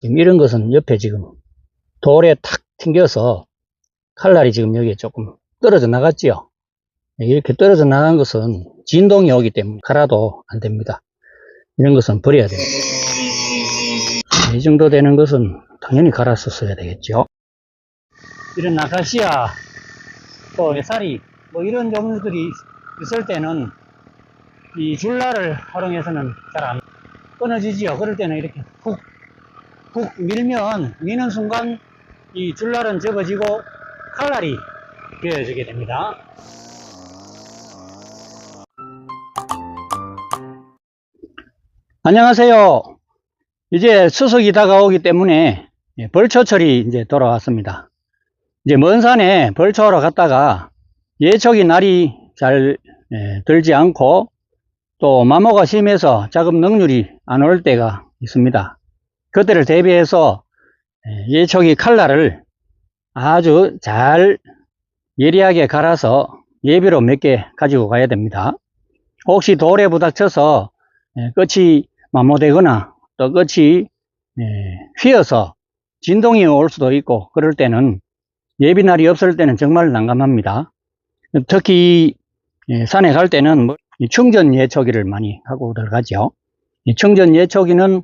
지금 이런 것은 옆에 지금 돌에 탁 튕겨서 칼날이 지금 여기에 조금 떨어져 나갔지요. 이렇게 떨어져 나간 것은 진동이 오기 때문에 갈아도 안 됩니다. 이런 것은 버려야 됩니다. 이 정도 되는 것은 당연히 갈아서 써야 되겠죠. 이런 나카시아, 또 애사리, 뭐 이런 종류들이 있을 때는 이 줄라를 활용해서는 잘 안 끊어지지요. 그럴 때는 이렇게 훅, 훅 밀면, 미는 순간 이 줄날은 접어지고 칼날이 되어지게 됩니다. 안녕하세요. 이제 추석이 다가오기 때문에 예, 벌초철이 이제 돌아왔습니다. 이제 먼 산에 벌초하러 갔다가 예초기 날이 잘 예, 들지 않고 또 마모가 심해서 작업 능률이 안 올 때가 있습니다. 그때를 대비해서 예, 예초기 칼날을 아주 잘 예리하게 갈아서 예비로 몇 개 가지고 가야 됩니다. 혹시 돌에 부닥쳐서 예, 끝이 마모되거나 또 끝이 예, 휘어서 진동이 올 수도 있고 그럴 때는 예비날이 없을 때는 정말 난감합니다. 특히 예, 산에 갈 때는 뭐, 이 충전 예초기를 많이 하고 들어가죠. 이 충전 예초기는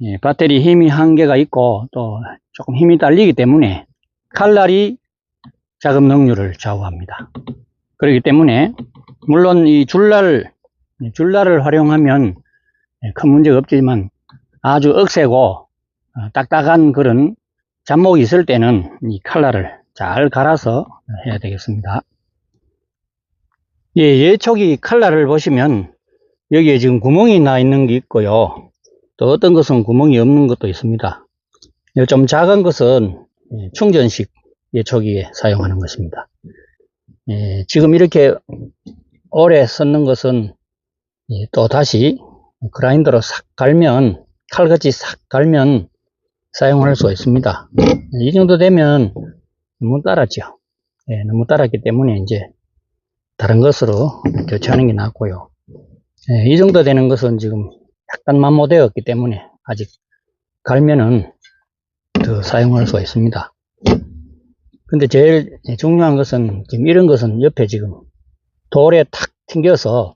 예, 배터리 힘이 한계가 있고 또 조금 힘이 딸리기 때문에 칼날이 작업 능률을 좌우합니다. 그렇기 때문에 물론 이 줄날 줄날을 활용하면 예, 큰 문제가 없지만 아주 억세고 어, 딱딱한 그런 잡목이 있을 때는 이 칼날을 잘 갈아서 해야 되겠습니다. 예, 예초기 칼날을 보시면 여기에 지금 구멍이 나 있는 게 있고요. 또 어떤 것은 구멍이 없는 것도 있습니다. 예, 좀 작은 것은 예, 충전식 예초기에 사용하는 것입니다. 예, 지금 이렇게 오래 썼는 것은 예, 또 다시 그라인더로 싹 갈면 칼같이 싹 갈면 사용할 수가 있습니다. 이 정도 되면 너무 따랐죠. 예, 너무 따랐기 때문에 이제 다른 것으로 교체하는 게 낫고요. 예, 이 정도 되는 것은 지금 약간 마모되었기 때문에 아직 갈면은 더 사용할 수가 있습니다. 근데 제일 중요한 것은 지금 이런 것은 옆에 지금 돌에 탁 튕겨서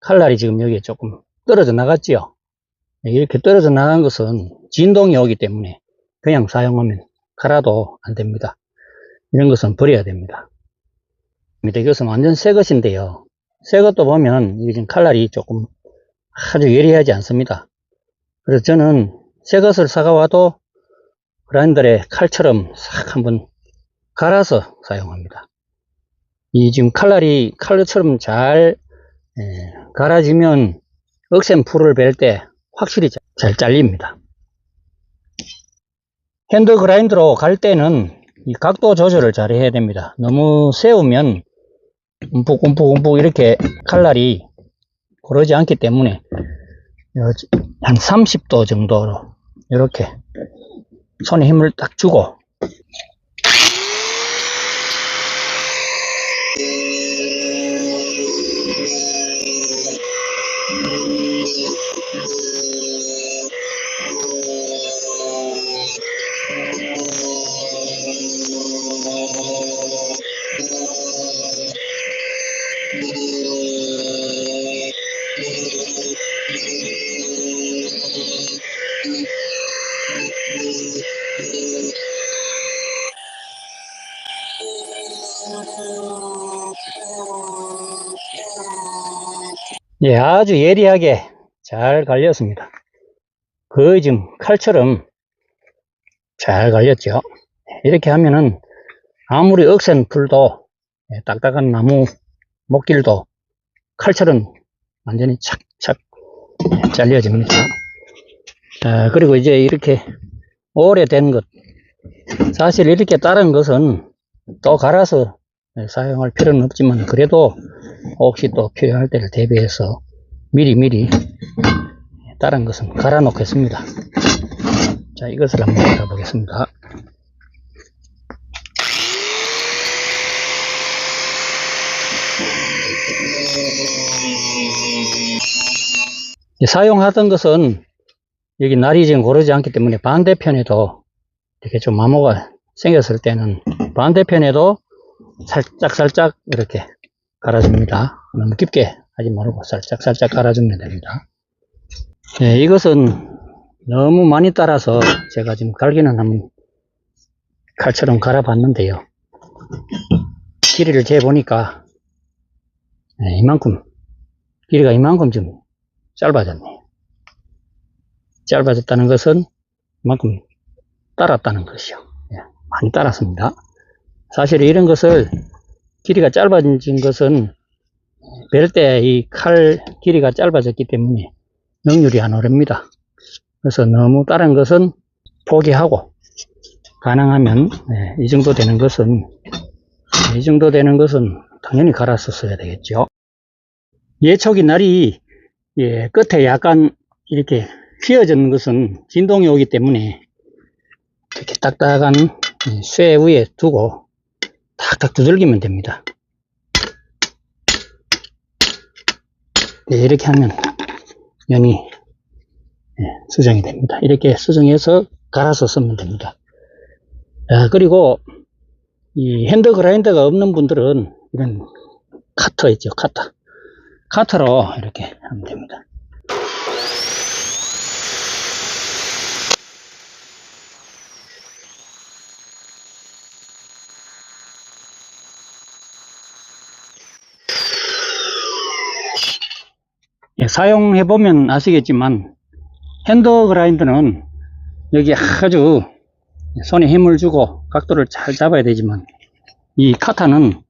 칼날이 지금 여기에 조금 떨어져 나갔지요. 이렇게 떨어져 나간 것은 진동이 오기 때문에 그냥 사용하면 갈아도 안 됩니다. 이런 것은 버려야 됩니다. 이것은 완전 새 것인데요. 새 것도 보면 이게 지금 칼날이 조금 아주 예리하지 않습니다. 그래서 저는 새 것을 사가와도 그라인더의 칼처럼 싹 한번 갈아서 사용합니다. 이 지금 칼날이 칼처럼 잘 예, 갈아지면 억센 풀을 벨 때 확실히 자- 잘 잘립니다. 핸드 그라인더로 갈 때는 이 각도 조절을 잘 해야 됩니다. 너무 세우면 움푹움푹움푹 이렇게 칼날이 고르지 않기 때문에 요- 한 30도 정도로 이렇게 손에 힘을 딱 주고 예, 아주 예리하게 잘 갈렸습니다. 거의 지금 칼처럼 잘 갈렸죠. 이렇게 하면은 아무리 억센 풀도 예, 딱딱한 나무 목길도 칼처럼 완전히 착착 예, 잘려집니다. 자, 그리고 이제 이렇게 오래된 것 사실 이렇게 다른 것은 또 갈아서 예, 사용할 필요는 없지만 그래도 혹시 또 필요할 때를 대비해서 미리 미리 다른 것은 갈아 놓겠습니다. 자, 이것을 한번 갈아 보겠습니다. 사용하던 것은 여기 날이 지금 고르지 않기 때문에 반대편에도 이렇게 좀 마모가 생겼을 때는 반대편에도 살짝 살짝 이렇게 갈아줍니다. 너무 깊게 하지 말고 살짝 살짝 갈아주면 됩니다. 네, 이것은 너무 많이 따라서 제가 지금 갈기는 한번 칼처럼 갈아봤는데요. 길이를 재보니까 네, 이만큼 길이가 이만큼 좀 짧아졌네요. 짧아졌다는 것은 이만큼 따랐다는 것이요. 예, 많이 따랐습니다. 사실 이런 것을 길이가 짧아진 것은 벨 때 이 칼 길이가 짧아졌기 때문에 능률이 안 오릅니다. 그래서 너무 다른 것은 포기하고 가능하면 예, 이 정도 되는 것은 예, 이 정도 되는 것은 당연히 갈아서 써야 되겠죠. 예초기 날이 예, 끝에 약간 이렇게 휘어지는 것은 진동이 오기 때문에 이렇게 딱딱한 이쇠 위에 두고 탁탁 두들기면 됩니다. 네, 이렇게 하면 면이 예, 수정이 됩니다. 이렇게 수정해서 갈아서 쓰면 됩니다. 아, 그리고 이 핸드 그라인더가 없는 분들은 이런 카터 있죠, 카터. 카터로 이렇게 하면 됩니다. 예, 사용해 보면 아시겠지만 핸드 그라인더는 여기 아주 손에 힘을 주고 각도를 잘 잡아야 되지만 이 카타는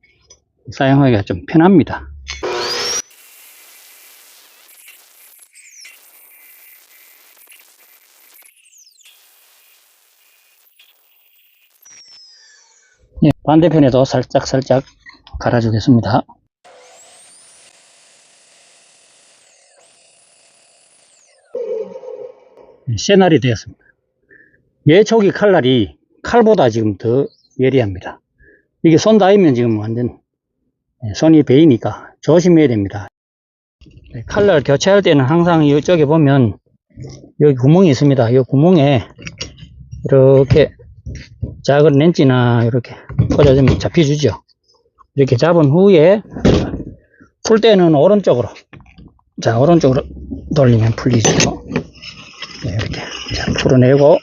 사용하기가 좀 편합니다. 예, 반대편에도 살짝 살짝 갈아주겠습니다. 새날이 되었습니다. 예초기 칼날이 칼보다 지금 더 예리합니다. 이게 손 닿으면 지금 완전 예, 손이 베이니까 조심해야 됩니다. 네, 칼날 교체할 때는 항상 이쪽에 보면 여기 구멍이 있습니다. 이 구멍에 이렇게 작은 렌치나 이렇게 꽂아주면 잡혀주죠. 이렇게 잡은 후에 풀 때는 오른쪽으로 자 오른쪽으로 돌리면 풀리죠. 네, 이렇게 자, 풀어내고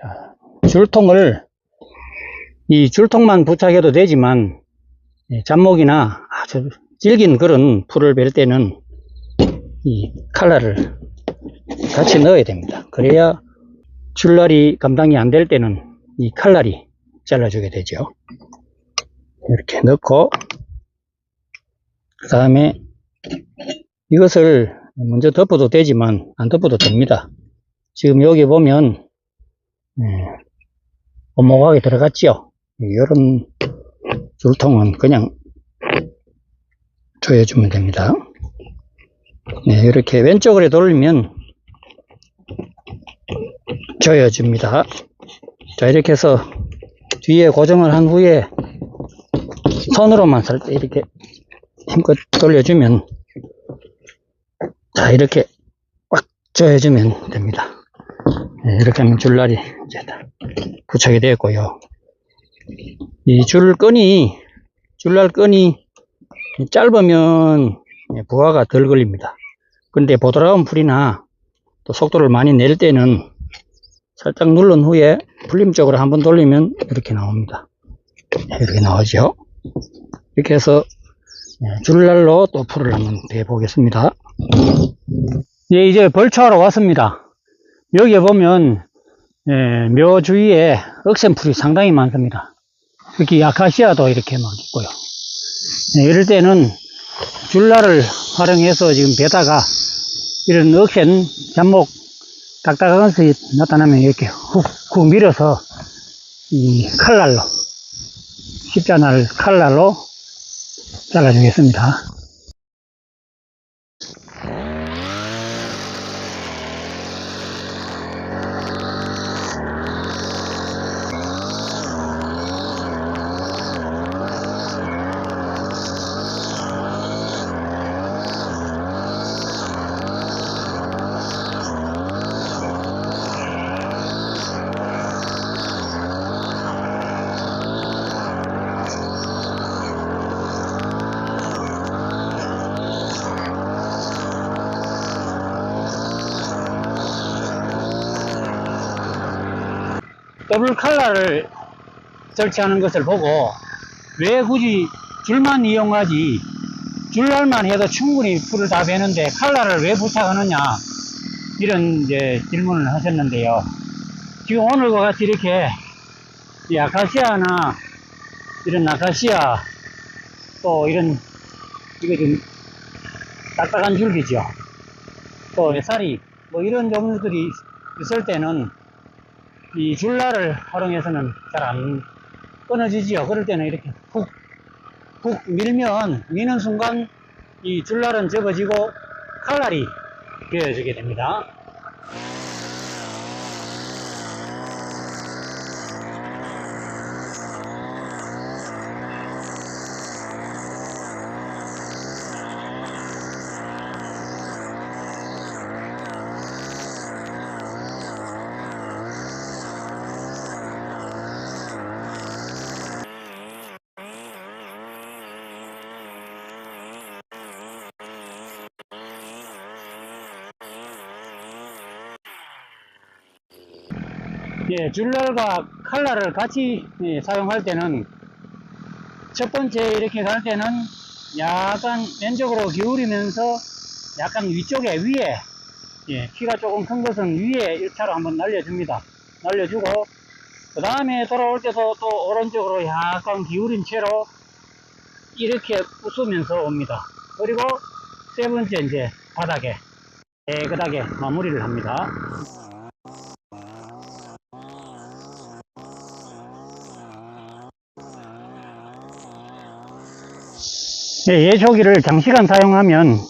자, 줄통을 이 줄통만 부착해도 되지만 예, 잡목이나 아주 질긴 그런 풀을 벨 때는 이 칼날을 같이 넣어야 됩니다. 그래야 줄날이 감당이 안 될 때는 이 칼날이 잘라주게 되죠. 이렇게 넣고 그 다음에 이것을 먼저 덮어도 되지만 안 덮어도 됩니다. 지금 여기 보면 예, 오목하게 들어갔지요. 이런 줄통은 그냥 조여주면 됩니다. 네, 이렇게 왼쪽으로 돌리면 조여줍니다. 자, 이렇게 해서 뒤에 고정을 한 후에 손으로만 살때 이렇게 힘껏 돌려주면 자 이렇게 꽉 조여주면 됩니다. 네, 이렇게 하면 줄날이 이제 다 부착이 되었고요. 이 줄끈이 줄날 끈이 짧으면 부하가 덜 걸립니다. 근데 보드라운 풀이나 또 속도를 많이 낼 때는 살짝 누른 후에 풀림 쪽으로 한번 돌리면 이렇게 나옵니다. 네, 이렇게 나오죠 이렇게 해서 예, 줄날로 또 풀을 한번 대보겠습니다. 예, 이제 벌초하러 왔습니다. 여기에 보면 예, 묘 주위에 억센풀이 상당히 많습니다. 특히 아카시아도 이렇게 막 있고요. 예, 이럴 때는 줄날을 활용해서 지금 베다가 이런 억센 잡목 딱딱한 것이 나타나면 이렇게 훅 훅 밀어서 이 칼날로 십자날 칼날로 잘라주겠습니다. 더블 칼라를 설치하는 것을 보고 왜 굳이 줄만 이용하지 줄날만 해도 충분히 풀을 다 베는데 칼라를 왜 부착하느냐 이런 이제 질문을 하셨는데요. 지금 오늘과 같이 이렇게 이 아카시아나 이런 아카시아 또 이런 이거 좀 딱딱한 줄기죠. 또 쌀이 뭐 이런 종류들이 있을 때는 이 줄날을 활용해서는 잘 안 끊어지지요. 그럴 때는 이렇게 푹, 푹 밀면, 미는 순간 이 줄날은 접어지고 칼날이 되어지게 됩니다. 예, 줄날과 칼날을 같이 예, 사용할 때는 첫 번째 이렇게 갈 때는 약간 왼쪽으로 기울이면서 약간 위쪽에 위에 예, 키가 조금 큰 것은 위에 1차로 한번 날려줍니다. 날려주고 그 다음에 돌아올 때도 또 오른쪽으로 약간 기울인 채로 이렇게 부수면서 옵니다. 그리고 세 번째 이제 바닥에 깨끗하게 마무리를 합니다. 예, 예초기를 장시간 사용하면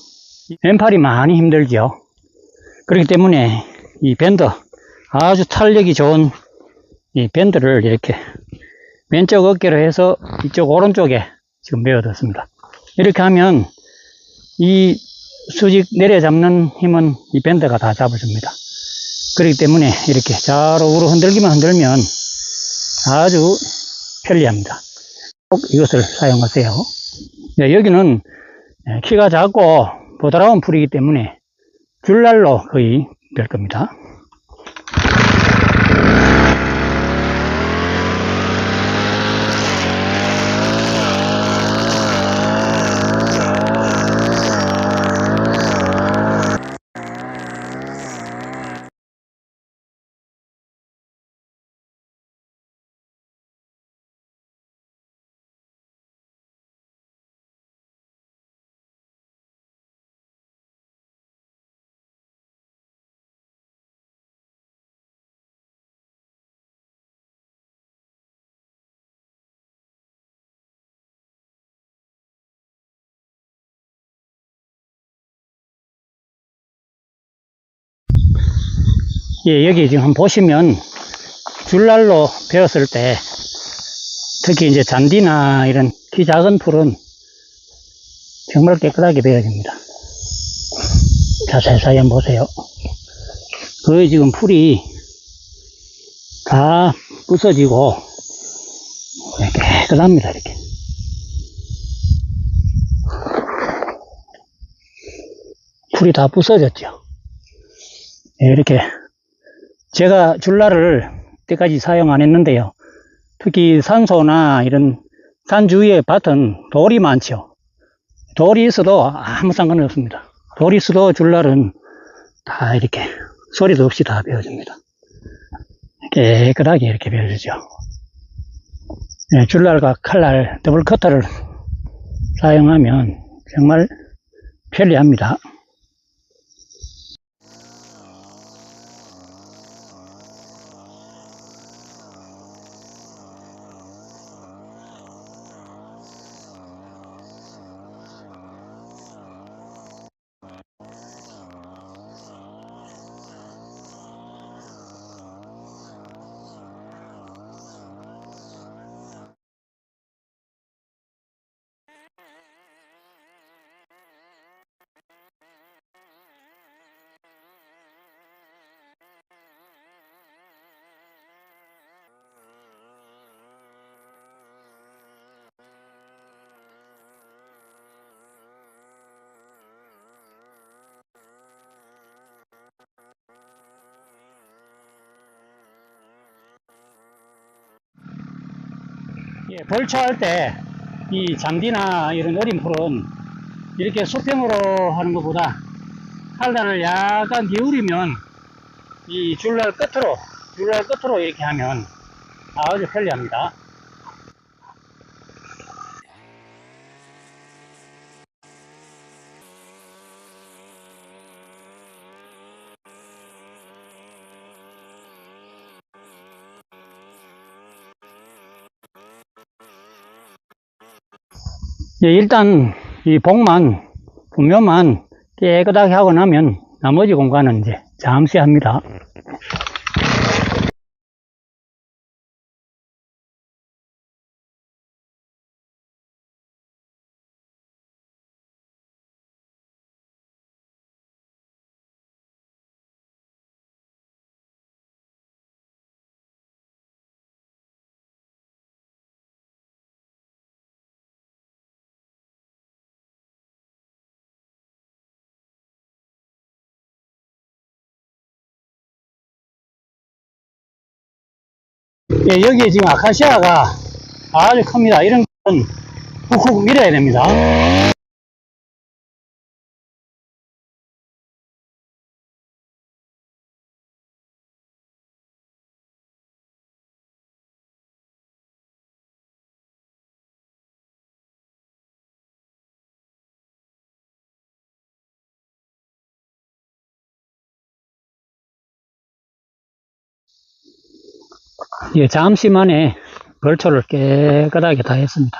왼팔이 많이 힘들죠. 그렇기 때문에 이 밴드, 아주 탄력이 좋은 이 밴드를 이렇게 왼쪽 어깨로 해서 이쪽 오른쪽에 지금 메어뒀습니다. 이렇게 하면 이 수직 내려잡는 힘은 이 밴드가 다 잡아줍니다. 그렇기 때문에 이렇게 좌로 우로 흔들기만 흔들면 아주 편리합니다. 꼭 이것을 사용하세요. 네, 여기는 예, 키가 작고 보드라운 풀이기 때문에 줄날로 거의 될 겁니다. 예, 여기 지금 보시면 줄날로 베었을 때 특히 이제 잔디나 이런 키 작은 풀은 정말 깨끗하게 베어집니다. 자세히 한번 보세요. 거의 지금 풀이 다 부서지고 깨끗합니다, 이렇게. 풀이 다 부서졌죠. 예, 이렇게 제가 줄날을 때까지 사용 안 했는데요. 특히 산소나 이런 산 주위의 밭은 돌이 많죠. 돌이 있어도 아무 상관없습니다. 돌이 있어도 줄날은 다 이렇게 소리도 없이 다 베어집니다. 깨끗하게 이렇게 베어지죠. 네, 줄날과 칼날, 더블 커터를 사용하면 정말 편리합니다. 예, 벌초할 때이 잔디나 이런 어린 풀은 이렇게 수평으로 하는 것보다 칼단을 약간 기울이면 이 줄날 끝으로 줄날 끝으로 이렇게 하면 아주 편리합니다. 일단 이 복만 분묘만 깨끗하게 하고 나면 나머지 공간은 이제 잠시 합니다. 예, 여기 지금 아카시아가 아주 큽니다. 이런 건 훅훅 밀어야 됩니다. 예, 잠시 만에 벌초를 깨끗하게 다 했습니다.